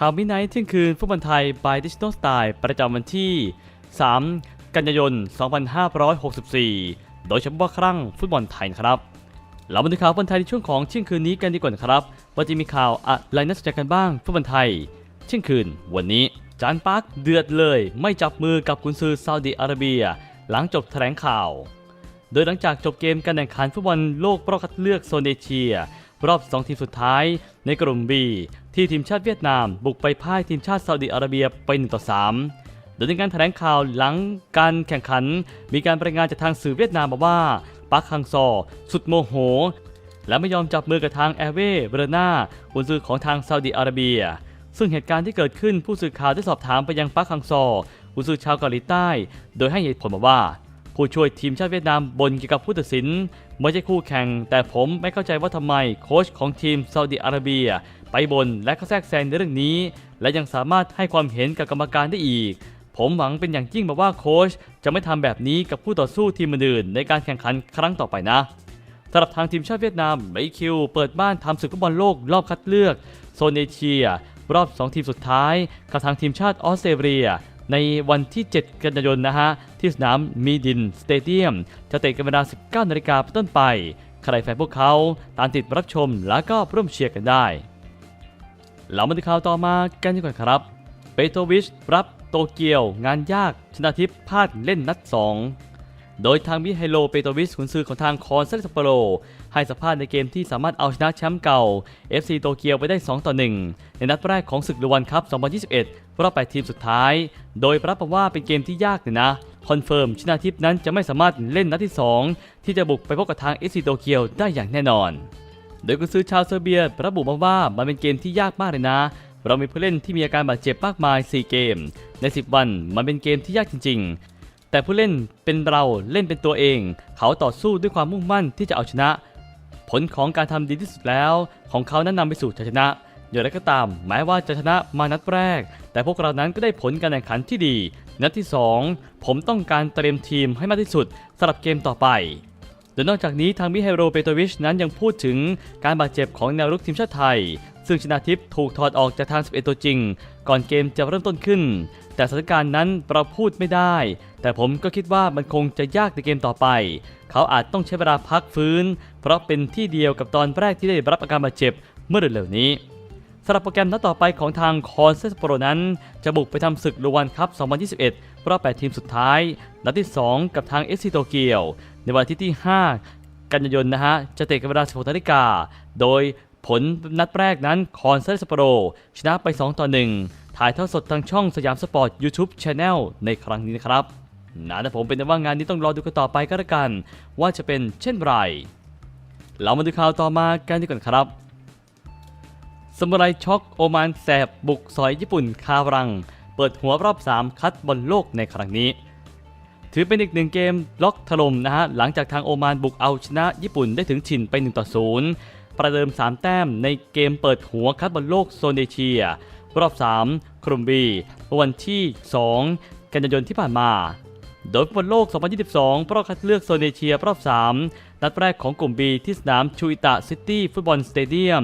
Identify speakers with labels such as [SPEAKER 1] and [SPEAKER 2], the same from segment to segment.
[SPEAKER 1] ข่าวมิไนท์เที่ยงคืนฟุตบอลไทย by Digital Style ประจำวันที่ 3 กันยายน 2564 โดยเฉพาะครั้งฟุตบอลไทยครับเรามาดูข่าวฟุตบอลไทยในช่วงของเที่ยงคืนนี้กันดีกว่านะครับ ว่าจะมีข่าวอะไรน่าสนใจกันบ้างฟุตบอลไทย เที่ยงคืน วันนี้จานปาร์คเดือดเลย ไม่จับมือกับกุนซือซาอุดิอาระเบีย หลังจบแถลงข่าว โดยหลังจากจบเกมการแข่งขันฟุตบอลโลกรอบคัดเลือกโซนเอเชีย รอบ2ทีมสุดท้ายในกลุ่ม B ที่ทีมชาติเวียดนาม บุกไปพ่ายทีมชาติซาอุดิอาระเบียไป1ต่อ3โดยในการแถลงข่าวหลังการแข่งขัน มีการรายงานจากทางสื่อเวียดนามบอกว่าปักฮังซอ สุดโมโห และไม่ยอมจับมือกับทางแอร์เว่เบรนากุนซือของทางซาอุดิอาระเบีย ซึ่งเหตุการณ์ที่เกิดขึ้นผู้สื่อข่าวได้สอบถามไปยังปักฮังซอกุนซือชาวเกาหลีใต้ โดยให้เหตุผลมาว่า ผู้ช่วยทีมชาติเวียดนามบ่นเกี่ยวกับผู้ตัดสินไม่ใช่คู่แข่ง แต่ผมไม่เข้าใจว่าทำไมโค้ชของทีมซาอุดิอาระเบีย ไปบ่นและก็แทรกแซงในเรื่องนี้ และยังสามารถให้ความเห็นกับกรรมการได้อีก ผมหวังเป็นอย่างยิ่งมาว่าโค้ชจะไม่ทำแบบนี้กับผู้ต่อสู้ทีมอื่นในการแข่งขันครั้งต่อไปนะสำหรับทางทีมชาติเวียดนามไบคิวเปิดบ้านทำศึกฟุตบอลโลกรอบคัดเลือก โซนเอเชีย รอบ 2 ทีมสุดท้ายกับทางทีมชาติออสเตรเลีย ในวันที่ 7 กันยายนนะฮะ ที่สนามมีดินสเตเดียม จะเตะกันเวลา 19นาฬิกาเป็นต้นไป ใครแฟนพวกเขาตามติดรับชมแล้วก็ร่วมเชียร์กันได้เรามาดูข่าวต่อมากันดีกว่าครับเปโตวิชรับโตเกียวงานยากชนะทิพย์พลาดเล่นนัด 2 โดยทางมิไฮโลเปโตวิชขุนซือของทางคอนเซลสเปโร ให้สัมภาษณ์ในเกมที่สามารถเอาชนะแชมป์เก่า FC โตเกียวไปได้ 2 ต่อ 1 ในนัดแรกของศึกลูวันคัพ 2021 รอบ8ทีมสุดท้าย โดยรับว่าเป็นเกมที่ยากเลยนะคอนเฟิร์มชนะทิพนั้นจะไม่สามารถเล่นนัดที่ 2 ที่จะบุกไปพบกับทาง FC โตเกียวได้อย่างแน่นอน โดยกุนซือชาวเซอร์เบียระบุมาว่ามันเป็นเกมที่ยากมากเลยนะเรามีผู้เล่นที่มีอาการบาดเจ็บมากมาย 4 เกม ใน 10 วัน มันเป็นเกมที่ยากจริง ๆ แต่ผู้เล่นเป็นเราเล่นเป็นตัวเอง เขาต่อสู้ด้วยความมุ่งมั่นที่จะเอาชนะ ผลของการทำดีที่สุดแล้ว ของเขานั้นนำไปสู่ชัยชนะอย่างไรก็ตามแม้ว่าจะชนะมานัดแรก แต่พวกเรานั้นก็ได้ผลการแข่งขันที่ดี นัดที่ 2 ผมต้องการเตรียมทีมให้มากที่สุดสำหรับเกมต่อไปโดยนอกจากนี้ทางมิเฮโรเปโตวิชนั้นยังพูดถึงการบาดเจ็บของแนวรุกทีมชาติไทย ซึ่งชนะทิพย์ถูกถอดออกจากทาง 11 ตัวจริง ก่อนเกมจะเริ่มต้นขึ้น แต่สถานการณ์นั้นเราพูดไม่ได้ แต่ผมก็คิดว่ามันคงจะยากในเกมต่อไป เขาอาจต้องใช้เวลาพักฟื้น เพราะเป็นที่เดียวกับตอนแรกที่ได้รับอาการบาดเจ็บเมื่อเร็วๆนี้สำหรับโปรแกรมนัดต่อไปของทางคอนเซสโปรนั้น จะบุกไปทำศึกลูวันคัพ 2021 รอบ 8 ทีมสุดท้าย นัดที่ 2 กับทางเอสซีโตเกียว ในวันที่ที่ 5 กันยายนนะฮะ จะเตะกันเวลา 16นาฬิกา โดย ผลนัดแรกนั้นคอนเซสโปรชนะไป 2 ต่อ 1 ถ่ายทอดสดทางช่องสยามสปอร์ต YouTube Channel ในครั้งนี้นะครับนะแต่ผมเป็นว่างานนี้ต้องรอดูกันต่อไปก็แล้วกัน ว่าจะเป็นเช่นไร เรามาดูข่าวต่อมากันดีกว่าครับสมุไรช็อกโอมานแสบบุกซอยญี่ปุ่นคารัง เปิดหัวรอบ 3 คัดบอลโลกในครั้งนี้ ถือเป็นอีกหนึ่งเกมล็อกถล่มนะฮะ หลังจากทางโอมานบุกเอาชนะญี่ปุ่นได้ถึงถิ่นไป1ต่อ0 ประเดิม 3 แต้มในเกมเปิดหัวคัดบอลโลกโซนเอเชีย รอบ 3 กลุ่มบีวันที่ 2 กันยายนที่ผ่านมา โดยบอลโลก 2022 รอบคัดเลือกโซนเอเชียรอบ 3 นัดแรกของกลุ่ม B ที่สนามชูอิตะซิตี้ฟุตบอลสเตเดียม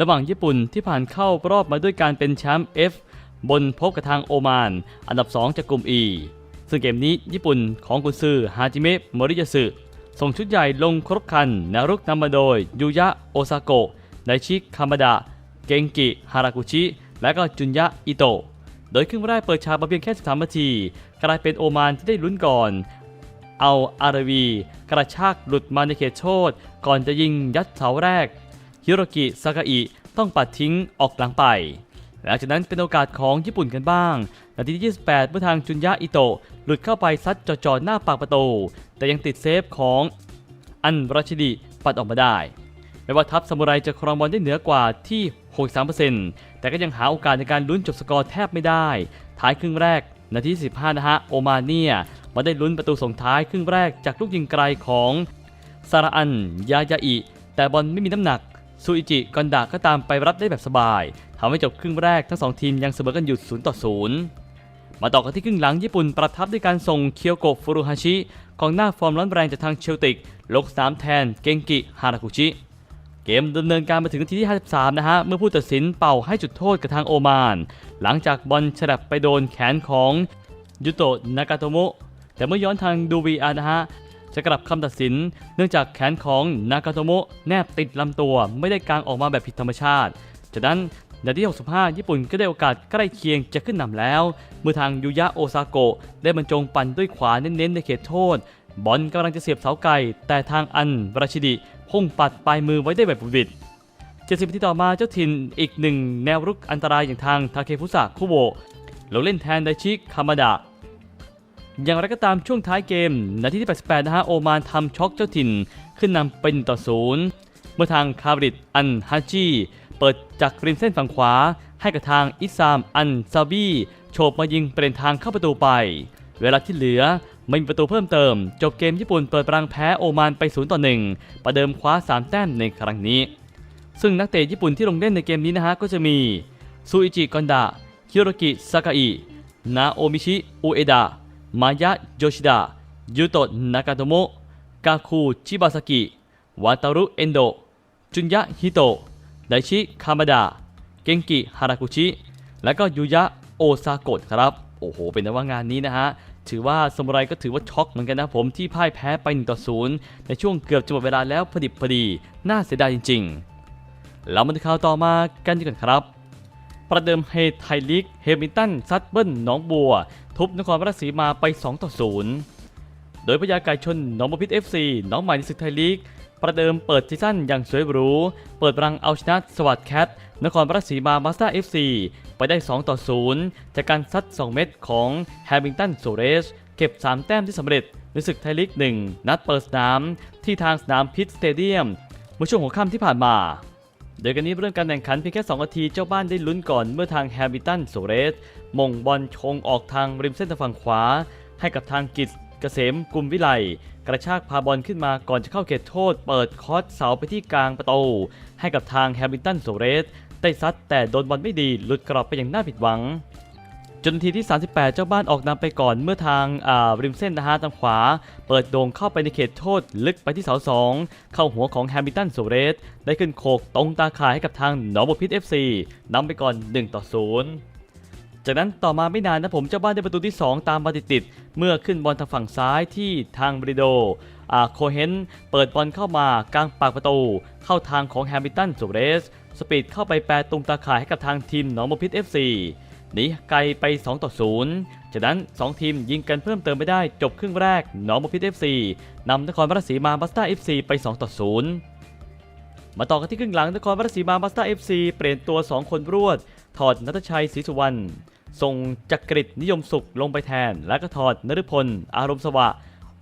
[SPEAKER 1] ระหว่างญี่ปุ่นที่ผ่านเข้ารอบมาด้วยการเป็นแชมป์ F บนพบกับทางโอมาน อันดับ 2 จากกลุ่ม E ซึ่งเกมนี้ญี่ปุ่นของกุนซือฮาจิเมะมริยาสึ ส่งชุดใหญ่ลงครบคันนวรุกนำมาโดย ยูยะโอซาโกะไดชิคามาดะ เกงกิ ฮารากุชิ และก็จุนยะอิโตะ โดยครึ่งแรกเปิดฉากมาเพียงแค่ 13นาที กลายเป็นโอมานที่ได้ลุ้นก่อน เอาอารวี กระชากหลุดมาในเขตโทษก่อนจะยิงยัดเสาแรก ฮิโรกิซากาอิต้องปัดทิ้งออกหลังไปหลังจากนั้นเป็นโอกาสของญี่ปุ่นกันบ้าง นาทีที่ 28 เมื่อทางจุนยะอิโตะหลุดเข้าไปซัดจ่อๆหน้าปากประตู แต่ยังติดเซฟของอันราชิดิปัดออกมาได้ไม่ว่าทัพซามูไรจะครองบอลได้เหนือกว่าที่ 63%แต่ก็ยังหาโอกาสในการลุ้นจบสกอร์แทบไม่ได้ ท้ายครึ่งแรก นาทีที่15 นะฮะ โอมาเนียมาได้ลุ้นประตูส่งท้ายครึ่งแรกจากลูกยิงไกลของซาราอัน ยายาอิ แต่บอลไม่มีน้ำหนัก ซูอิจิ กอนดาก็ตามไปรับได้แบบสบาย ทำให้จบครึ่งแรกทั้งสองทีมยังเสมอกันอยู่ 0 ต่อ 0 มาต่อกันที่ครึ่งหลังญี่ปุ่นประทับด้วยการส่งเคียวโกะฟูรุฮาชิกองหน้าฟอร์มร้อนแรงจากทางเชลติก ลงสนามแทนเกงกิฮารากุชิเกเกมดำเนินการมาถึงนาทีที่ 53 นะฮะ เมื่อผู้ตัดสินเป่าให้จุดโทษกับทางโอมาน หลังจากบอลฉลับไปโดนแขนของยุโตะนากาโตโมะแต่เมื่อย้อนทางดูวีอาร์นะฮะจะกลับคำตัดสิน เนื่องจากแขนของนากาโตโมะแนบติดลำตัวไม่ได้กางออกมาแบบผิดธรรมชาติ จากนั้น นาทีที่ 65 ญี่ปุ่นก็ได้โอกาสใกล้เคียงจะขึ้นนำแล้ว เมื่อทางยูยะโอซาโกะได้บรรจงปั่นด้วยขวาเน้นๆในเขตโทษ บอลกำลังจะเสียบเสาไก่ แต่ทางอันราชิดิพุ่งปัดปลายมือไว้ได้แบบบุดหวิด70นาทีต่อมาเจ้าถิ่นอีกหนึ่งแนวรุกอันตรายอย่างทางทาเคฟุสะคุโบะลงเล่นแทนไดชิคามาดะอย่างไรก็ตามช่วงท้ายเกม นาทีที่ 88 นะฮะ โอมานทำช็อกเจ้าถิ่น ขึ้นนำเป็นต่อศูนย์เมื่อทางคาบริดอันฮาจิ เปิดจากริมเส้นฝั่งขวา ให้กับทางอิซาม อันซาบีโฉบมายิงเป็นทางเข้าประตูไป เวลาที่เหลือไม่มีประตูเพิ่มเติม จบเกมญี่ปุ่นเปิดปรังแพ้โอมานไป0ต่อ1ประเดิมคว้า 3 แต้มในครั้งนี้ ซึ่งนักเตะญี่ปุ่นที่ลงเล่นในเกมนี้นะฮะก็จะมีซูอิจิกอนดะฮิโรกิซากาอินาโอมิชิอุเอดะมายะโยชิดะยูโตะนากาโตโมะกาคูชิบาซากิวาตารุเอนโดจุนยะฮิโตะ ไดชิคามาดะเกงกิฮารากุชิ และก็ยูยะโอซาโกะครับ โอ้โห เป็นแต่ว่างานนี้นะฮะ ถือว่าสมุไรก็ถือว่าช็อกเหมือนกันนะผมที่พ่ายแพ้ไป1ต่อ0ในช่วงเกือบจะหมดเวลาแล้วพอดิบพอดี น่าเสียดายจริงๆแล้วมาดูข่าวต่อมากันดีกว่าครับประเดิมเฮทไทยลีกเฮมิลตันซัดเบิ้ลหนองบัว ทุบนครราชสีมาไป 2 ต่อ 0 โดยพญาไก่ชนหนองบัวพิษ FC น้องใหม่ในศึกไทยลีก ประเดิมเปิดซีซั่นอย่างสวยหรู เปิดรังเอาชนะสวัสดแคท นครราชสีมามาสเตอร์ FC ไปได้ 2 ต่อ 0 จากการซัด 2 เม็ดของแฮมิลตันโซเรส เก็บ 3 แต้มที่สำเร็จในศึกไทยลีก 1 นัดเปิดสนาม ที่ทางสนามพิษสเตเดียม เมื่อช่วงหัวค่ำที่ผ่านมาโดยกันนี้เริ่มการแข่งขันเพียงแค่ 2 นาทีเจ้าบ้านได้ลุ้นก่อนเมื่อทางแฮมิลตันโซเรสมงบอลชงออกทางริมเส้นทางฝั่งขวา ให้กับทางกิจ เกษมกุมวิไลกระชากพาบอลขึ้นมาก่อนจะเข้าเขตโทษ เปิดคอสเสาไปที่กลางประตู ให้กับทางแฮมิลตันโซเรสได้ซัดแต่โดนบอลไม่ดีหลุดกรอบไปอย่างน่าผิดหวัง จนนาทีที่ 38 เจ้าบ้านออกนำไปก่อนเมื่อทางาริมเส้นนะฮะทางขวา เปิดโด่งเข้าไปในเขตโทษลึกไปที่เสาสองเข้าหัวของแฮมิลตันโซเรสได้ขึ้นโขกตรงตาข่ายให้กับทางหนองบัวพิษ FC นำไปก่อน 1 ต่อ 0 จากนั้นต่อมาไม่นานนะผมเจ้าบ้านได้ประตูที่ 2 ตามมาติดๆเมื่อขึ้นบอลทางฝั่งซ้ายที่ทางบริโดอาโคเฮนเปิดบอลเข้ามากลางปากประตู เข้าทางของแฮมิลตันโซเรส สปีดเข้าไปแปรตรงตาข่ายให้กับทางทีมหนองบัวพิษ FC หนีไกลไป 2 ต่อ 0 จากนั้น 2 ทีมยิงกันเพิ่มเติมไม่ได้จบครึ่งแรกหนองบัวพิษ FC นำนครราชสีมาบัสตา FC ไป 2 ต่อ 0 มาต่อกันที่ครึ่งหลังนครราชสีมาบัสตา FC เปลี่ยนตัว 2 คนรวด ถอดนัทชัยศรีสุวรรณส่งจักริดนิยมสุขลงไปแทน และก็ถอดนฤพล อารมณ์สวะ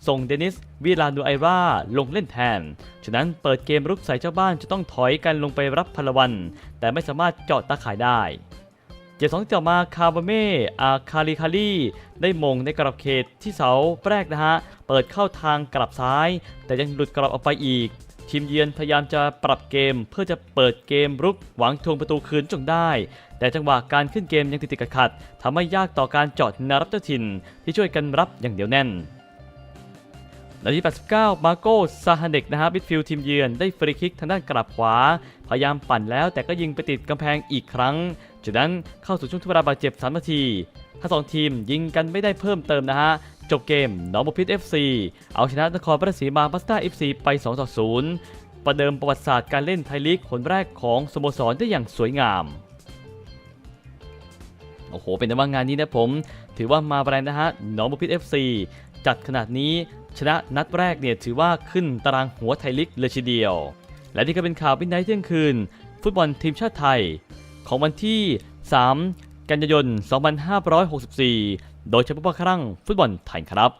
[SPEAKER 1] ส่งเดนิสวิลานูไอราลงเล่นแทน ฉะนั้นเปิดเกมรุกใส่เจ้าบ้านจะต้องถอยกันลงไปรับพลวัน แต่ไม่สามารถเจาะตาข่ายได้เจ็ดสองต่อมาคาบาเม่อาคาริคารีได้มงในกรอบเขตที่เสาแรกนะฮะ เปิดเข้าทางกลับซ้าย แต่ยังหลุดกรอบออกไปอีก ทีมเยือนพยายามจะปรับเกมเพื่อจะเปิดเกมรุกหวังทวงประตูคืนจงได้ แต่จังหวะการขึ้นเกมยังติดติดขัดทำให้ยากต่อการเจาะนวรับเจ้าถิ่นที่ช่วยกันรับอย่างเดียวแน่นนาที 89 มาโก้ซาฮาเนกนะฮะมิดฟิลด์ทีมเยือนได้ฟรีคิกทางด้านกลับขวา พยายามปั่นแล้วแต่ก็ยิงไปติดกำแพงอีกครั้ง จากนั้นเข้าสู่ช่วงทดเวลาบาดเจ็บ 3 นาที ทั้งสองทีมยิงกันไม่ได้เพิ่มเติมนะฮะ จบเกมหนองบัวพิษ FC เอาชนะนครราชสีมาบัสตา FC ไป 2 ต่อ 0 ประเดิมประวัติศาสตร์การเล่นไทยลีกคนแรกของสโมสรได้อย่างสวยงาม โอ้โห เป็นแต่ว่างานนี้นะผม ถือว่ามาแรงนะฮะหนองบัวพิษ FC จัดขนาดนี้ชนะนัดแรกเนี่ยถือว่าขึ้นตารางหัวไทยลีกเลยทีเดียว และนี่ก็เป็นข่าววินไนท์เที่ยงคืน ฟุตบอลทีมชาติไทย ของวันที่ 3 กันยายน 2564 โดยเฉพาะครั้งฟุตบอลไทยครับ